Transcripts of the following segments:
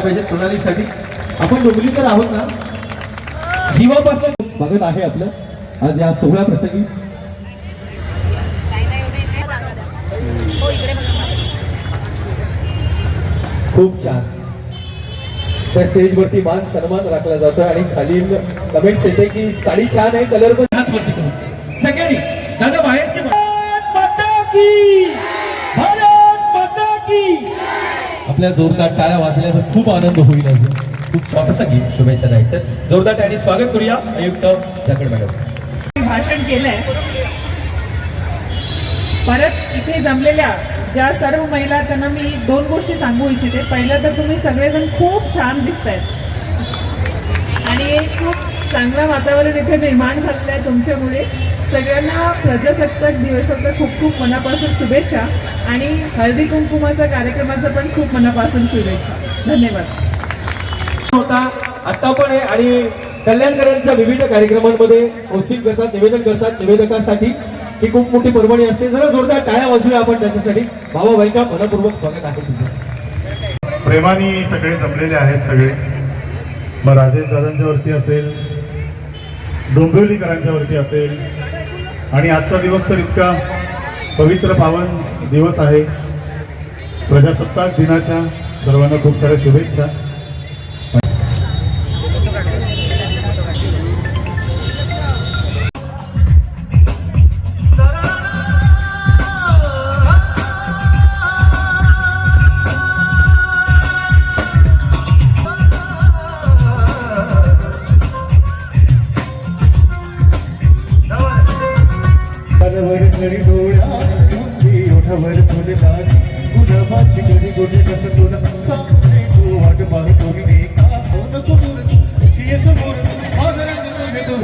असायला पाहिजे प्रणालीसाठी आपण डोंबलीकर आहोत ना? जीवापासून स्वागत आहे आपलं. आज या सोहळ्या प्रसंगी. खूप छान. त्या स्टेजवरती मान सन्मान राखला जातो आणि खाली कमेंट्स येते की साडी छान आहे कलर पण हात वरती करू सगळ्यांनी दादा बाहेरची भारत माता की! भारत माता की! आपल्या जोरदार टाळ्या वाजल्याचा खूप आनंद होईल अजून खूप प्रसंगी शुभेच्छा द्यायच्या. जोरदार टाळी स्वागत करूया आयुक्त जाकड मॅडम. भाषण केलंय. परत इथे जमलेल्या ज्या सर्व महिला त्यांना मी दोन गोष्टी सांगू इच्छिते. पहिलं तर तुम्ही सगळेजण खूप छान दिसतायत. आणि खूप चांगलं वातावरण इथे निर्माण झालेलं आहे तुमच्यामुळे. सगळ्यांना प्रजासत्ताक दिवसाच्या खूप खूप मनापासून शुभेच्छा आणि हळदी कुंकुमाचा कार्यक्रमाचा पण खूप मनापासून शुभेच्छा. धन्यवाद. होता. आता पण आहे आणि कल्याणकरांच्या विविध कार्यक्रमांमध्ये होस्टिंग करतात निवेदन करतात निवेदकासाठी. ही खूप मोठी पर्वणी असते. जरा जोरदार टाळ्या वाजूया आपण त्याच्यासाठी. भावा बाईका मनपूर्वक स्वागत आहे तुझं प्रेमाने सगळे जमलेले आहेत सगळे. मग राजेश दादांच्या वरती असेल डोंबिवलीकरांच्यावरती असेल. आणि आजचा दिवस तर इतका पवित्र पावन दिवस आहे. प्रजासत्ताक दिनाच्या सर्वांना खूप साऱ्या शुभेच्छा.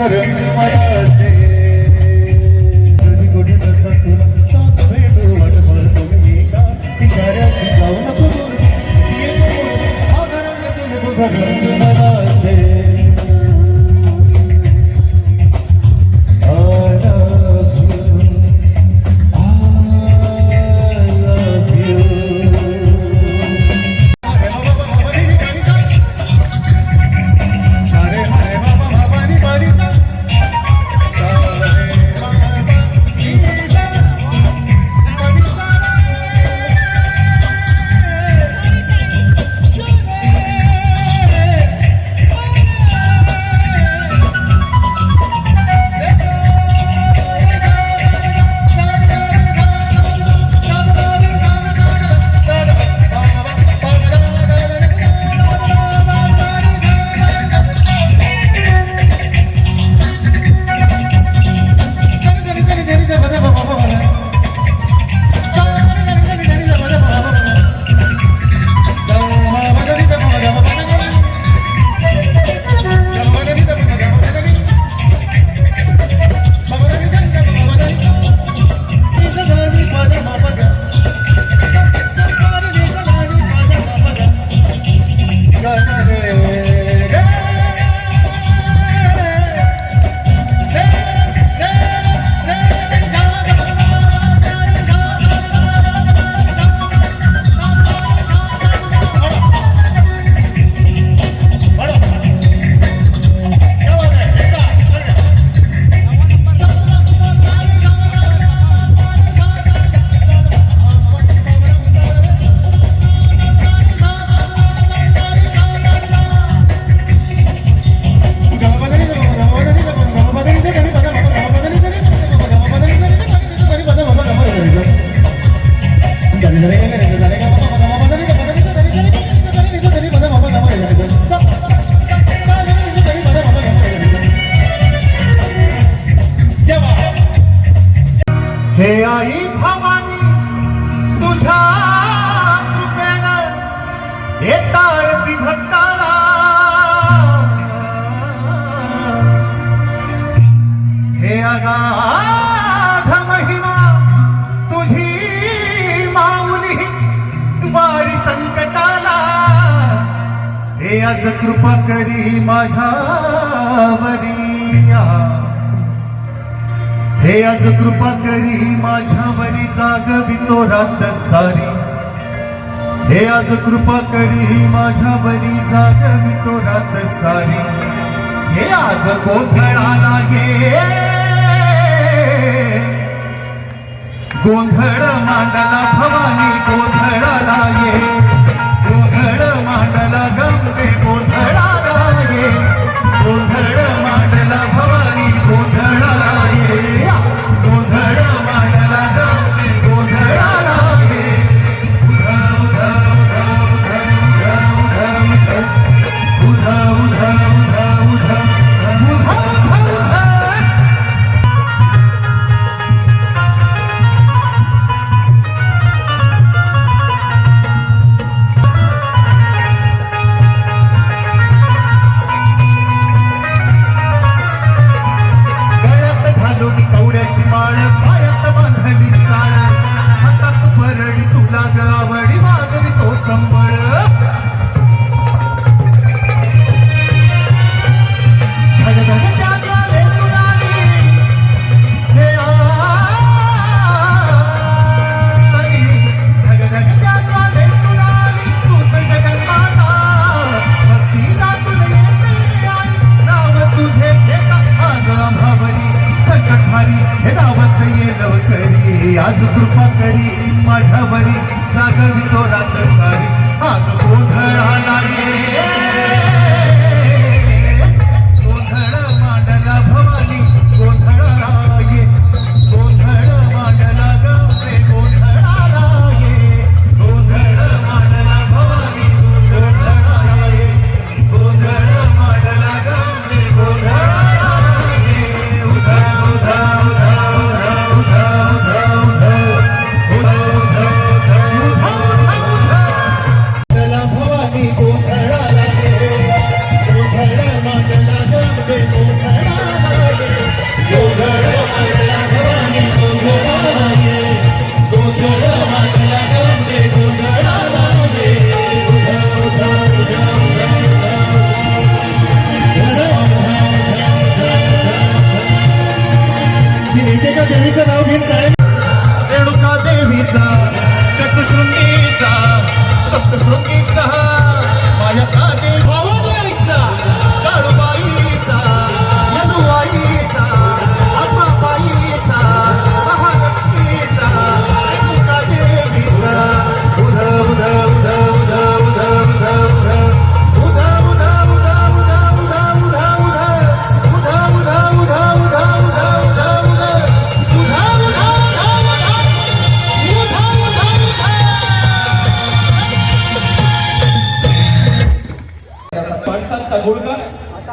तुझे कृपा करी माझ्यावरिया हे आज कृपा करी माझ्यावरी जागवितो रात सारी. हे आज कृपा करी माझ्यावरी जागवितो रात सारी. हे आज कोथळाला ये. गोंधळ मांडला भवानी कोथळाला ये. माझ्या बरी जागवितो रात एका देवीचं नाव घेत साहेब. रेणुका देवीचा चतुशृंगीचा सप्तशृंगीचा माझ्या खाते देवा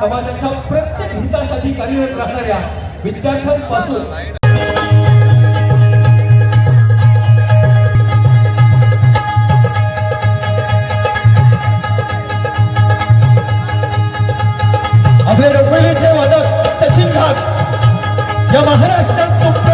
समाजाच्या प्रत्येक हितासाठी कार्यरत राहणाऱ्या विद्यार्थ्यांपासून अभय रोखलेचे मदत सचिन भाग या महाराष्ट्रात